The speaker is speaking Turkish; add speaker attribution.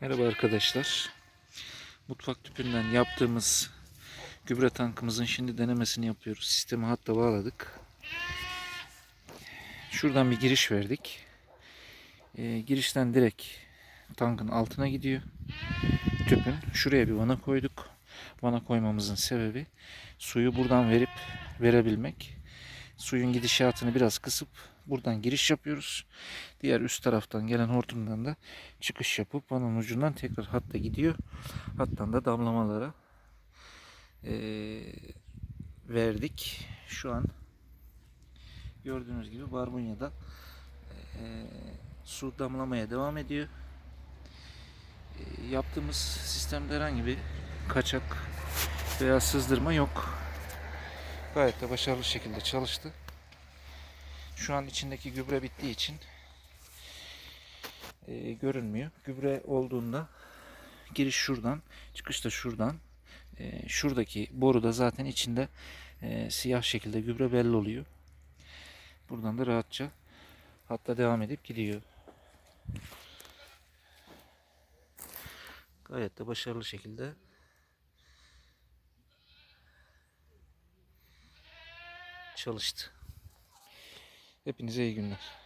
Speaker 1: Merhaba arkadaşlar. Mutfak tüpünden yaptığımız gübre tankımızın şimdi denemesini yapıyoruz. Sistemi hatta bağladık. Şuradan bir giriş verdik. Ee, girişten direkt tankın altına gidiyor. Tüpün. Şuraya bir vana koyduk. Vana koymamızın sebebi suyu buradan verip verebilmek. Suyun gidişatını biraz kısıp buradan giriş yapıyoruz. Diğer üst taraftan gelen hortumdan da çıkış yapıp vananın ucundan tekrar hatta gidiyor. Hattan da damlamalara eee, verdik. Şu an gördüğünüz gibi barbunyada eee, su damlamaya devam ediyor. Eee, yaptığımız sistemde herhangi bir kaçak veya sızdırma yok. Gayet de başarılı şekilde çalıştı. Şu an içindeki gübre bittiği için e, görünmüyor. Gübre olduğunda giriş şuradan, çıkış da şuradan. E, şuradaki boruda zaten içinde e, siyah şekilde gübre belli oluyor. Buradan da rahatça hatta devam edip gidiyor. Gayet de başarılı şekilde çalıştı. Hepinize iyi günler.